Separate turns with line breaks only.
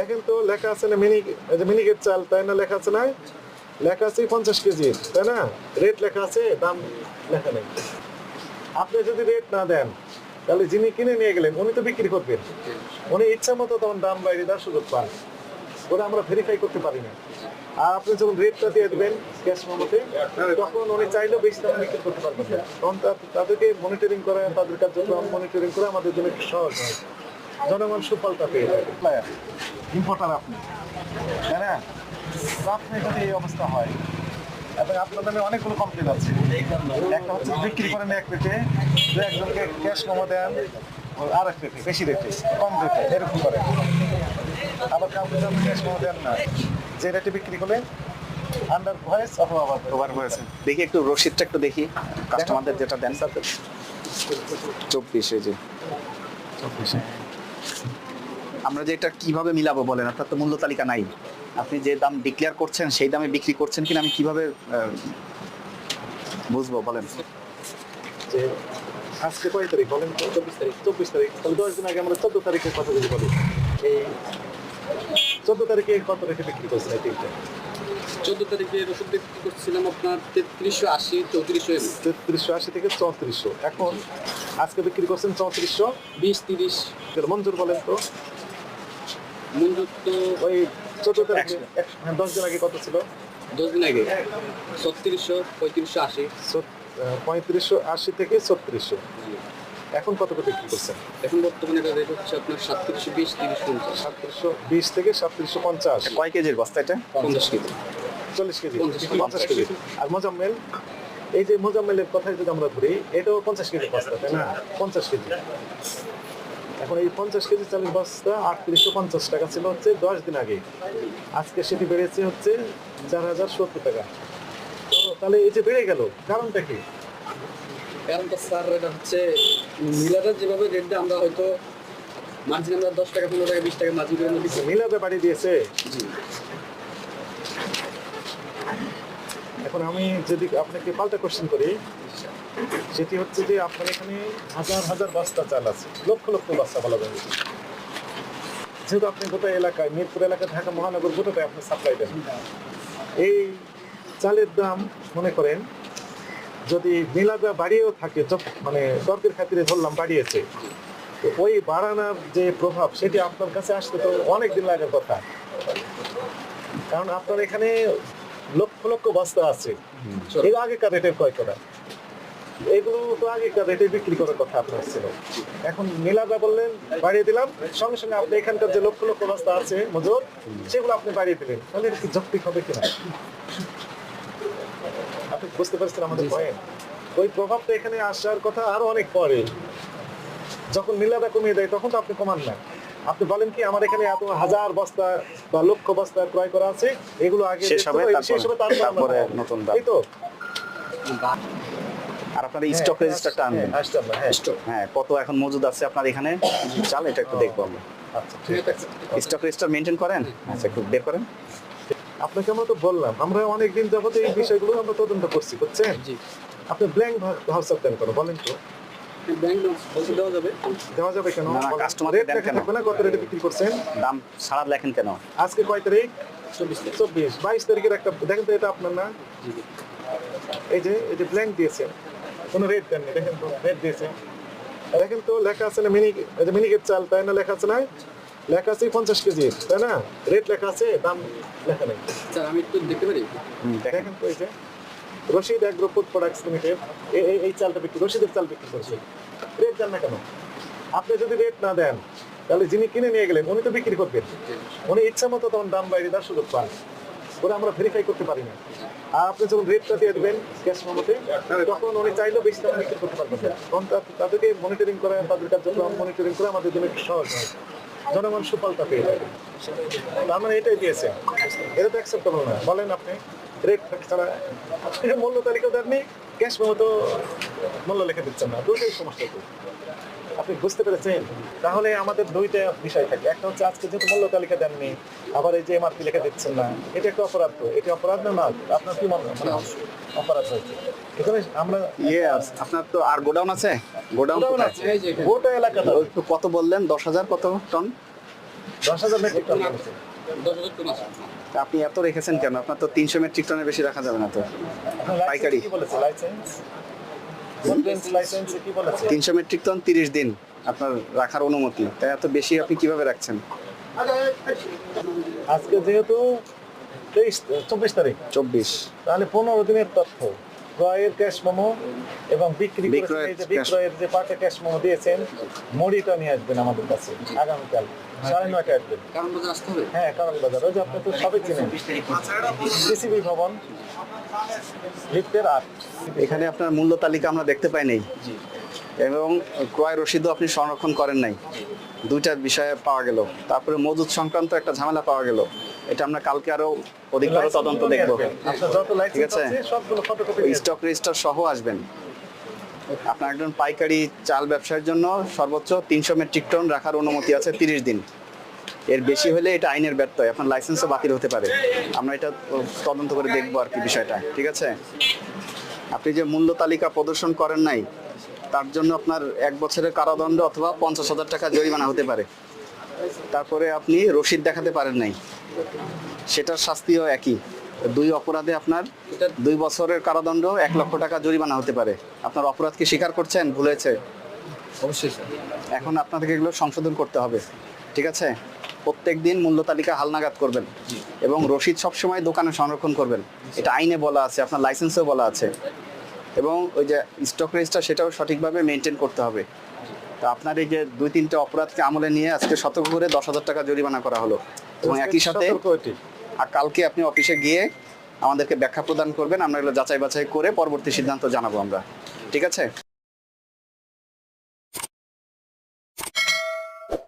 দেখেন তো, লেখা আছে না মিনি মিনিকেট চাল, তাই না লেখা আছে না লেখা আছে পঞ্চাশ কেজি, তাই না? রেট লেখা আছে, দাম লেখা নেই। আপনি যদি রেট না দেন, তাহলে যিনি কিনে নিয়ে গেলেন, উনি তো বিক্রি করবেন। উনি ইচ্ছা মতো তখন দাম বাইরে দেওয়ার সুযোগ পান। ওরা আমরা ভেরিফাই করতে পারি না। আর আপনি যখন রেটটা দিয়ে দেবেন ক্যাশ মেমোতে তখন উনি চাইলেও বেশি দামে বিক্রি করতে পারবেন তখন তাদেরকে মনিটরিং করা, তাদের কার্যক্রম মনিটরিং করা আমাদের জন্য সহজ হয়। জনগণ সুফলটা পেয়ে থাকে। ইম্পোর্টার আপনি। তাই না? আপনি যদি এই অবস্থা হয়। এবং আপনার নামে অনেকগুলো কমপ্লেন আছে। একটা হচ্ছে বিক্রি করেন এক রেটে দু একজনকে ক্যাশ মেমো দেন আর এক রেটে বেশি রেটে কম রেটে এরকম করে। আবার কাউকে ক্যাশ মেমো দেন না যে রেটে বিক্রি করলে আন্ডার ভয়েস অথবা
ওভার হয়েছে দেখি একটু রসিদটা একটু দেখি। কাস্টমারদের যেটা দেন। চব্বিশে যে আমরা যে এটা কীভাবে মিলাবো বলেন? আপনার তো মূল্য তালিকা নাই। আপনি যে দাম ডিক্লেয়ার করছেন সেই দামে বিক্রি করছেন কিনা আমি কীভাবে বুঝব বলেন?
যে আজকে কয় তারিখ বলেন? চব্বিশ তারিখ। চব্বিশ তারিখ। তাহলে দশ দিন আগে আমরা চোদ্দ তারিখের কথা যদি বলি এই চোদ্দ তারিখে কত রেখে বিক্রি করছেন এই তিনটে?
চোদ্দ তারিখে ওষুধ বিক্রি করছিলাম আপনার তেত্রিশশো আশি চৌত্রিশশো
তেত্রিশশো আশি থেকে চৌত্রিশশো। এখন আজকে বিক্রি করছেন চৌত্রিশশো
বিশ তিরিশ
মঞ্জুর বলেন তো।
মঞ্জুর তো
ওই চোদ্দ তারিখে হ্যাঁ, দশ দিন আগে কত ছিল?
দশ দিন আগে। ছত্রিশশো পঁয়ত্রিশশো আশি।
পঁয়ত্রিশশো আশি থেকে ছত্রিশশো। এখন কত করে বিক্রি করছেন?
এখন বর্তমানে এটা রেট হচ্ছে আপনার সাতত্রিশশো বিশ তিরিশ পঞ্চাশ।
সাতত্রিশশো বিশ থেকে সাতত্রিশশো পঞ্চাশ।
কয় কেজির বস্তা এটা?
পঞ্চাশ কেজি।
চল্লিশ কেজি।
পঞ্চাশ কেজি।
পঞ্চাশ কেজি। আর মোজাম্মেল? এই যে মোজাম্মেলের কথাই যদি আমরা ধরি এটাও পঞ্চাশ কেজি বস্তা তাই না? পঞ্চাশ কেজি। এখন এই পঞ্চাশ কেজি চালের বস্তা আটত্রিশশো পঞ্চাশ টাকা ছিল হচ্ছে দশ দিন আগে। আজকে সেটি বেড়েছে হচ্ছে চার হাজার সত্তর টাকা। তো তাহলে এই যে বেড়ে গেল কারণটা কি?
কারণটা স্যার এটা হচ্ছে মিলাটা যেভাবে রেট দেয় আমরা হয়তো মার্জিন আমরা দশ টাকা পনেরো টাকা বিশ টাকা মার্জিন করে
মিলাতে বাড়ি দিয়েছে?
জি।
এখন আমি যদি আপনাকে পাল্টা কোশ্চেন করি, সেটি হচ্ছে যে আপনার এখানে হাজার হাজার বস্তা চাল আছে, লক্ষ লক্ষ বস্তা বলা যায়। যেহেতু আপনি গোটা এলাকায়, মিরপুর এলাকা, ঢাকা, মহানগর গোটাটাই আপনি সাপ্লাই দেন। এই চালের দাম, মনে করেন, যদি মিলাদা বাড়িয়েও থাকে মানে তর্কের খাতিরে ধরলাম বাড়িয়েছে ওই বাড়ানোর যে প্রভাব, সেটি আপনার কাছে আসতে তো অনেক দিন লাগার কথা। কারণ আপনার এখানে লক্ষ লক্ষ বস্তা আছে। এর আগেকার রেটে ক্রয় করা। এগুলো তো আগেকার রেটে বিক্রি করার কথা আপনার ছিল। এখন নীলাদা বললেন বাড়িয়ে দিলাম। সঙ্গে সঙ্গে আপনি এখানকার যে লক্ষ লক্ষ বস্তা আছে মজুর সেগুলো আপনি বাড়িয়ে দিলেন। তাহলে এটা কি যৌক্তিক হবে কিনা? আপনি বুঝতে পারছেন আমাদের পয়েন্ট ওই প্রভাবটা এখানে আসার কথা আরও অনেক পরে। যখন নীলাদা কমিয়ে দেয় তখন তো আপনি কমান না। আপনি বলেন কি আমার এখানে এত হাজার বস্তা বা লক্ষ বস্তা ক্রয় করা আছে এগুলো আগে
শেষ হবে, তারপরে- নতুন দাম।
এই তো।
আর আপনার স্টক রেজিস্টারটা আনবেন।
হ্যাঁ, আসতে হ্যাঁ।
হ্যাঁ। কত এখন মজুদ আছে আপনার এখানে? চাল এটা একটু দেখব আমরা।
আচ্ছা, ঠিক আছে।
স্টক রেজিস্টার মেনটেন করেন? আচ্ছা একটু বের করেন।
আপনাকে আমরা তো বললাম আমরা অনেক দিন যাবত এই বিষয়গুলো আমরা তদন্ত করছি বুঝছেন?
জি।
আপনি ব্ল্যাঙ্ক হোয়াটসঅ্যাপ দেন করো বলেন তো।
ব্যাংক দেওয়া যাবে।
দেওয়া যাবে কেন?
না, না,
রেট লেখা থাকবে না কত রেটে বিক্রি করছেন?
দাম ছাড়া লেখেন কেন?
আজকে কয় তারিখ?
চব্বিশ
চব্বিশ। বাইশ তারিখের একটা দেখেন তো এটা আপনার না? এই যে এই যে ব্ল্যাঙ্ক দিয়েছে কোনো রেট দেননি দেখেন তো রেট দিয়েছে দেখেন তো লেখা আছে না মিনি এই যে মিনিকেট চাল তাই না লেখা আছে না? লেখা আছে পঞ্চাশ কেজি তাই না? রেট লেখা আছে দাম লেখা নেই।
স্যার আমি একটু দেখতে পারি?
দেখেন।
দেখেন তো এই যে। Rashid agro food products limited এই চালটা বিক্রি, রশিদের চাল বিক্রি করছে। রেট দেন না কেন? আপনি যদি রেট না দেন, তাহলে যিনি কিনে নিয়ে গেলেন, উনি তো বিক্রি করবেন। উনি ইচ্ছা মতো তখন দাম বাইরে দেওয়ার সুযোগ পান। ওরা আমরা ভেরিফাই করতে পারি না। আর আপনি যখন রেটটা দিয়ে দেবেন ক্যাশ মেমোতে তখন উনি চাইলেও বেশি দামে বিক্রি করতে পারবেন তখন তাদেরকে মনিটরিং করা, তাদের কার্যক্রম মনিটরিং করে আমাদের জন্য একটু সহজ হয়। জনগণ সুফলটা পেয়ে যাবে। তার মানে এটাই দিয়েছে। এটা তো অ্যাকসেপ্টেবল না। বলেন আপনি। রেট ছাড়া মূল্য তালিকা দেননি ক্যাশ মেমো তো মূল্য লিখে দিচ্ছেন না দুটোই সমস্যা তো। আপনি বুঝতে পেরেছেন? তাহলে আমাদের দুইটা বিষয় থাকে। একটা হচ্ছে আজকে যেহেতু মূল্য তালিকা দেননি আবার এই যে এমআরপি লিখে দিচ্ছেন না এটা একটা অপরাধ তো। এটা অপরাধ না না? আপনার কি মনে হয়? মানে অপরাধ হয়েছে। এখানে আমরা
ইয়ে আপনার তো আর গোডাউন আছে? গোডাউন
আছে। গোটা
একটু কত বললেন? দশ হাজার কত টন?
দশ হাজার মেট্রিক টন
দশ হাজার টন আছে।
আপনি এত রেখেছেন কেন? আপনার তো তিনশো মেট্রিক টনের বেশি রাখা যাবে না তো। পাইকারি। তিনশো মেট্রিক টন তিরিশ দিন আপনার রাখার অনুমতি। তাই এত বেশি আপনি কীভাবে রাখছেন?
আজকে যেহেতু তেইশ চব্বিশ তারিখ।
চব্বিশ।
তাহলে পনেরো দিনের তথ্য। ক্রয়ের ক্যাশ মোমো এবং বিক্রি করেছেন
বিক্রয়ের
যে পাটে ক্যাশ মোমো দিয়েছেন মডিটা নিয়ে আসবেন আমাদের কাছে আগামীকাল। সাড়ে নয়টা আসবেন। হ্যাঁ কারণ বাজার ওই যে আপনি তো সবই চিনেন। সিসিবি ভবন লিফটের আট।
এখানে আপনার মূল্য তালিকা আমরা দেখতে পাই নাই। এবং ক্রয় রসিদও আপনি সংরক্ষণ করেন নাই। দুইটা বিষয়ে পাওয়া গেল। তারপরে মজুদ সংক্রান্ত একটা ঝামেলা পাওয়া গেল। এটা আমরা কালকে আরও অধিকতর তদন্ত দেখব। ঠিক আছে? স্টক রেজিস্টার সহ আসবেন। আপনার একজন পাইকারি চাল ব্যবসার জন্য সর্বোচ্চ তিনশো মেট্রিক টন রাখার অনুমতি আছে তিরিশ দিন। এর বেশি হলে এটা আইনের ব্যর্থ আপনার লাইসেন্সও বাতিল হতে পারে। আমরা এটা তদন্ত করে দেখব আর কি বিষয়টা ঠিক আছে? আপনি যে মূল্য তালিকা প্রদর্শন করেন নাই তার জন্য আপনার এক বছরের কারাদণ্ড অথবা পঞ্চাশ হাজার টাকা জরিমানা হতে পারে। তারপরে আপনি রসিদ দেখাতে পারেন নাই। সেটার শাস্তিও একই। দুই অপরাধে আপনার দুই বছরের কারাদণ্ড এক লক্ষ টাকা জরিমানা হতে পারে। আপনার অপরাধ কি স্বীকার করছেন? ভুলেছে
অবশ্যই
এখন আপনাদেরকে এগুলো সংশোধন করতে হবে। ঠিক আছে? প্রত্যেক দিন মূল্য তালিকা হালনাগাদ করবেন এবং রসিদ সবসময় দোকানে সংরক্ষণ করবেন। এটা আইনে বলা আছে আপনার লাইসেন্সেও বলা আছে। এবং ওই যে স্টক রেজিস্টার সেটাও সঠিকভাবে মেনটেন করতে হবে। তো আপনার এই যে দুই তিনটা অপরাধকে আমলে নিয়ে আজকে সতর্ক করে দশ হাজার টাকা জরিমানা করা হলো। এবং একই সাথে আর কালকে আপনি অফিসে গিয়ে আমাদেরকে ব্যাখ্যা প্রদান করবেন আমরা এগুলো যাচাই বাছাই করে পরবর্তী সিদ্ধান্ত জানাব আমরা। ঠিক আছে?